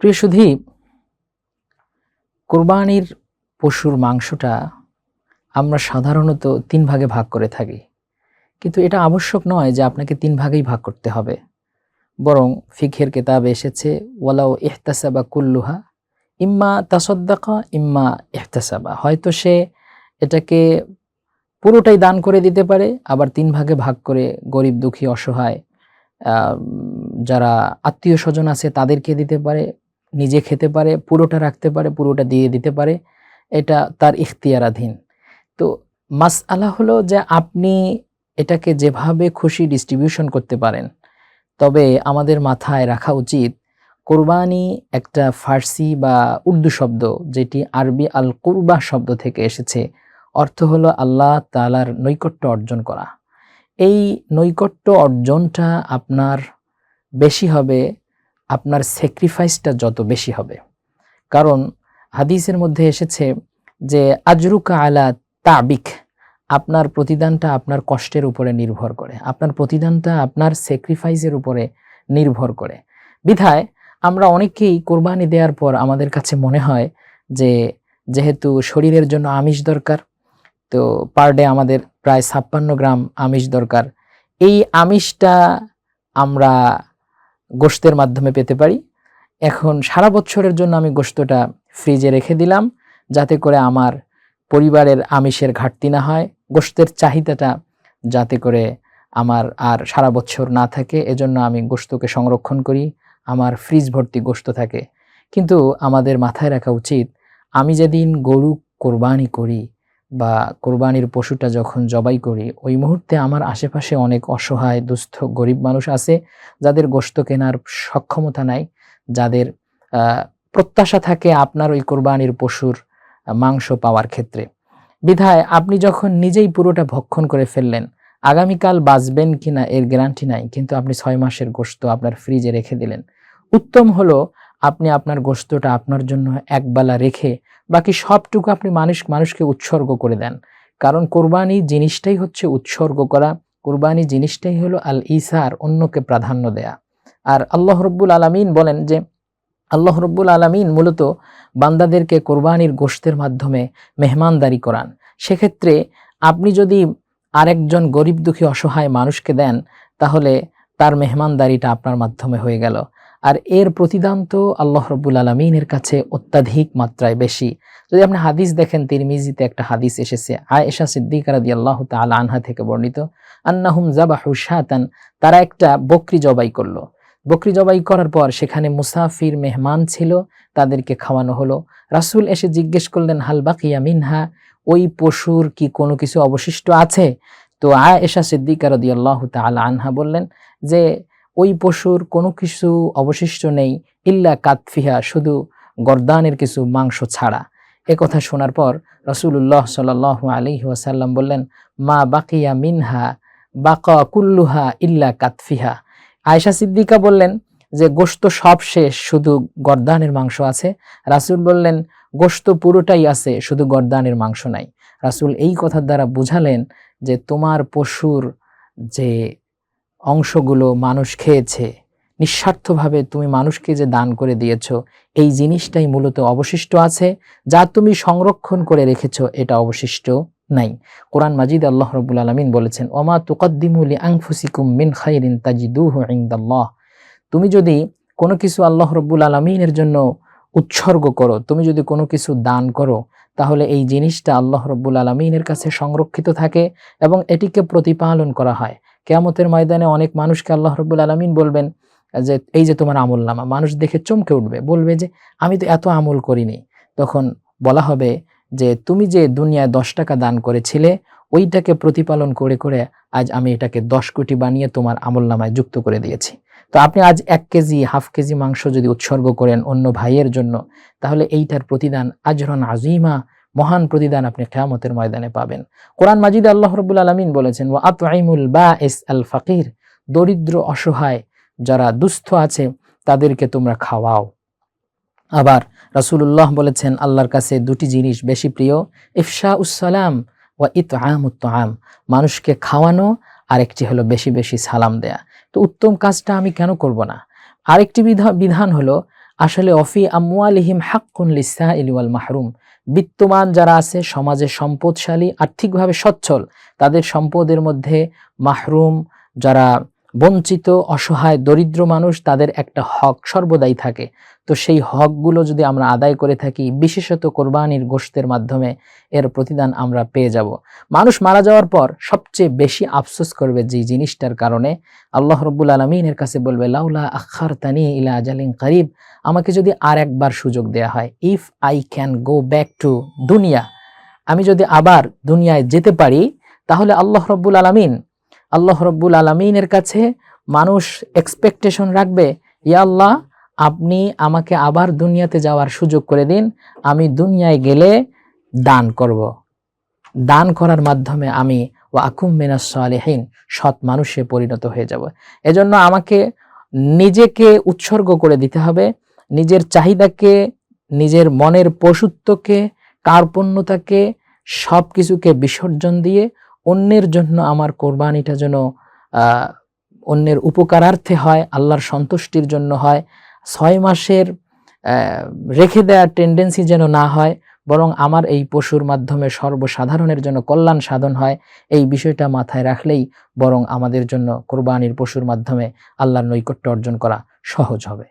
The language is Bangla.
প্রিয় সুধী কোরবানির পশুর মাংসটা আমরা সাধারণত তিন ভাগে ভাগ করে থাকি। কিন্তু এটা আবশ্যক নয় যে আপনাকে তিন ভাগেই ভাগ করতে হবে। বরং ফিখের কেতাবে এসেছে ওয়ালাও ইহতাসাবা কুল্লুহা, ইম্মা তাসদ্দাকা, ইম্মা ইহতাসাবা। হয়তো সে এটাকে পুরোটাই দান করে দিতে পারে, আবার তিন ভাগে ভাগ করে গরিব, দুঃখী, অসহায় যারা আত্মীয় স্বজন আছে তাদেরকে দিতে পারে। নিজে খেতে পারে, পুরোটা রাখতে পারে, পুরোটা দিয়ে দিতে পারে। এটা তার ইখতিয়ারাধীন। তো মাস আলা হলো যে আপনি এটাকে যেভাবে খুশি ডিস্ট্রিবিউশন করতে পারেন, তবে আমাদের মাথায় রাখা উচিত, কোরবানি একটা ফার্সি বা উর্দু শব্দ, যেটি আরবি আল কুরবা শব্দ থেকে এসেছে। অর্থ হলো আল্লাহ তালার নৈকট্য অর্জন করা। এই নৈকট্য অর্জনটা আপনার বেশি হবে আপনার স্যাক্রিফাইসটা যত বেশি হবে। কারণ হাদিসের মধ্যে এসেছে যে, আজরুকা আলা তাবিক আপনার প্রতিদানটা আপনার কষ্টের উপরে নির্ভর করে। আপনার প্রতিদানটা আপনার স্যাক্রিফাইসের উপরে নির্ভর করে। বিধায়, আমরা অনেকেই কোরবানি দেওয়ার পর আমাদের কাছে মনে হয় যে, যেহেতু শরীরের জন্য আমিষ দরকার, তো পার ডে আমাদের প্রায় ছাপ্পান্ন গ্রাম আমিষ দরকার। এই আমিষটা আমরা গোশতের মাধ্যমে পেতে পারি। এখন সারা বছরের জন্য আমি গোশতটা ফ্রিজে রেখে দিলাম, যাতে করে আমার পরিবারের আমিষের ঘাটতি না হয়। গোশতের চাহিদাটা যাতে করে আমার আর সারা বছর না থাকে, এজন্য আমি গোশতকে সংরক্ষণ করি। আমার ফ্রিজ ভর্তি গোস্ত থাকে। কিন্তু আমাদের মাথায় রাখা উচিত, আমি যেদিন গরু কোরবানি করি বা কোরবানির পশুটা যখন জবাই করি, ওই মুহূর্তে আমার আশেপাশে অনেক অসহায়, দুস্থ, গরিব মানুষ আছে, যাদের গোশত কেনার সক্ষমতা নাই, যাদের প্রত্যাশা থাকে আপনার ওই কোরবানির পশুর মাংস পাওয়ার ক্ষেত্রে। বিধায় আপনি যখন নিজেই পুরোটা ভক্ষণ করে ফেললেন, আগামীকাল বাঁচবেন কিনা এর গ্যারান্টি নাই, কিন্তু আপনি ছয় মাসের গোশত আপনার ফ্রিজে রেখে দিলেন। উত্তম হলো আপনি আপনার গোশতটা আপনার জন্য একবেলা রেখে বাকি সবটুকু আপনি মানুষ, মানুষকে উৎসর্গ করে দেন। কারণ কোরবানি জিনিসটাই হচ্ছে উৎসর্গ করা, কোরবানি জিনিসটাই হলো আল ইসার, অন্যকে প্রাধান্য দেয়া। আর আল্লাহ রব্বুল আলামিন বলেন যে, আল্লাহ রব্বুল আলামিন মূলত বান্দাদেরকে কোরবানির গোশতের মাধ্যমে মেহমানদারি করান। সেক্ষেত্রে আপনি যদি আরেকজন গরিব দুঃখী অসহায় মানুষকে দেন, তাহলে তার মেহমানদারিটা আপনার মাধ্যমে হয়ে গেল। আর এর প্রতিদান তো আল্লাহ রব্বুল আলমিনের কাছে অত্যাধিক মাত্রায় বেশি। যদি আপনি হাদিস দেখেন, তিরমিজিতে একটা হাদিস এসেছে, আয়েশা সিদ্দিক রাদি আল্লাহ তালা আনহা থেকে বর্ণিত, আন্নাহুম জাবাহু শাতান, তারা একটা বকরি জবাই করল। বকরি জবাই করার পর সেখানে মুসাফির মেহমান ছিল, তাদেরকে খাওয়ানো হলো। রাসূল এসে জিজ্ঞেস করলেন, হাল বাকিয়া মিনহা? ওই পশুর কি কোনো কিছু অবশিষ্ট আছে? তো আয়েশা সিদ্দিকা রাদি আল্লাহ তালা আনহা বললেন যে ওই পশুর কোনো কিছু অবশিষ্ট নেই, ইল্লা কাতফিহা, শুধু গরদানের কিছু মাংস ছাড়া। এ কথা শোনার পর রসুল্লাহ সাল আলী ওয়াসাল্লাম বললেন, মা বাকিয়া মিনহা, বাকা কুল্লুহা ইল্লা কাতফিহা। আয়সা সিদ্দিকা বললেন যে, গোশত সব শেষ, শুধু গরদানের মাংস আছে। রাসূল বললেন, গোশত পুরোটাই আছে, শুধু গরদানের মাংস নাই। রাসূল এই কথার দ্বারা বুঝালেন যে, তোমার পশুর যে অংশগুলো মানুষ খেয়েছে। নিঃস্বার্থভাবে তুমি মানুষকে যে দান করে দিয়েছ, এই জিনিসটাই মূলত অবশিষ্ট আছে, যা তুমি সংরক্ষণ করে রেখেছ, এটা অবশিষ্ট নাই। কোরআন মাজিদ আল্লাহ রবুল আলমিন বলেছেন, ওমা তুকদ্দিমুলি আংফুসিকুম মিন খাইরিন তাজিদুহু ইনদাল্লাহ। তুমি যদি কোনো কিছু আল্লাহ রব্বুল আলমিনের জন্য উৎসর্গ করো, তুমি যদি কোনো কিছু দান করো, তাহলে এই জিনিসটা আল্লাহ রব্বুল আলমিনের কাছে সংরক্ষিত থাকে এবং এটিকে প্রতিপালন করা হয়। কেয়ামতের ময়দানে অনেক মানুষকে আল্লাহ রব্বুল আলমিন বলবেন যে, এই যে তোমার আমল নামা মানুষ দেখে চমকে উঠবে, বলবে যে, আমি তো এত আমল করিনি। তখন বলা হবে যে, তুমি যে দুনিয়ায় দশ টাকা দান করেছিলে, ওইটাকে প্রতিপালন করে করে আজ আমি এটাকে দশ কোটি বানিয়ে তোমার আমল নামায় যুক্ত করে দিয়েছি। তো আপনি আজ এক কেজি, হাফ কেজি মাংস যদি উৎসর্গ করেন অন্য ভাইয়ের জন্য, তাহলে এইটার প্রতিদান আজরন আজিমা মহান প্রতিদান আপনি কেয়ামতের ময়দানে পাবেন। কোরআন মাজিদ আল্লাহ রবুল আলমিন বলেছেন ও আতআইমুল বা এস আল ফাকির দরিদ্র অসহায় যারা দুস্থ আছে, তাদেরকে তোমরা খাওয়াও। আবার রাসূলুল্লাহ বলেছেন, আল্লাহর কাছে দুটি জিনিস বেশি প্রিয় ইফশা উসালাম ও ইত আম মানুষকে খাওয়ানো আর একটি হলো বেশি বেশি সালাম দেয়া। তো উত্তম কাজটা আমি কেন করব না? আরেকটি বিধা- বিধান হলো আসলে অফি আমিহিম হাক্কুন লিসা ইলিওয়াল মাহরুম। বিত্তমান যারা আছে, সমাজে সম্পদশালী, আর্থিকভাবে সচ্ছল, তাদের সম্পদের মধ্যে মাহরুম যারা বঞ্চিত, অসহায়, দরিদ্র মানুষ তাদের একটা হক সর্বদাই থাকে। তো সেই হকগুলো যদি আমরা আদায় করে থাকি, বিশেষত কোরবানির গোশতের মাধ্যমে এর প্রতিদান আমরা পেয়ে যাব। মানুষ মারা যাওয়ার পর সবচেয়ে বেশি আফসোস করবে যে জিনিসটার কারণে আল্লাহ রব্বুল আলমিনের কাছে বলবে, লাউলা আখার তানি ইলা আজালিন করিব। আমাকে যদি আর একবার সুযোগ দেয়া হয় if I can go back to দুনিয়া, আমি যদি আবার দুনিয়ায় যেতে পারি, তাহলে আল্লাহ রব্বুল আলমিন আল্লাহ রব্বুল আলমিনের কাছে মানুষ এক্সপেকটেশন রাখবে, ইয়া আল্লাহ, আপনি আমাকে আবার দুনিয়াতে যাওয়ার সুযোগ করে দিন, আমি দুনিয়ায় গেলে দান করব। দান করার মাধ্যমে আমি ও আকুম মিনাস সৎ মানুষে পরিণত হয়ে যাব। এজন্য আমাকে নিজেকে উৎসর্গ করে দিতে হবে, নিজের চাহিদাকে, নিজের মনের পশুত্বকে, কার্পণ্যতাকে সব কিছুকে বিসর্জন দিয়ে অন্যের জন্য আমার কোরবানিটা যেন অন্যের উপকারার্থে হয়, আল্লাহর সন্তুষ্টির জন্য হয়, ছয় মাসের রেখে দেওয়ার টেন্ডেন্সি যেন না হয়, বরং আমার এই পশুর মাধ্যমে সর্বসাধারণের জন্য কল্যাণ সাধন হয়, এই বিষয়টা মাথায় রাখলেই বরং আমাদের জন্য কোরবানির পশুর মাধ্যমে আল্লাহর নৈকট্য অর্জন করা সহজ হবে.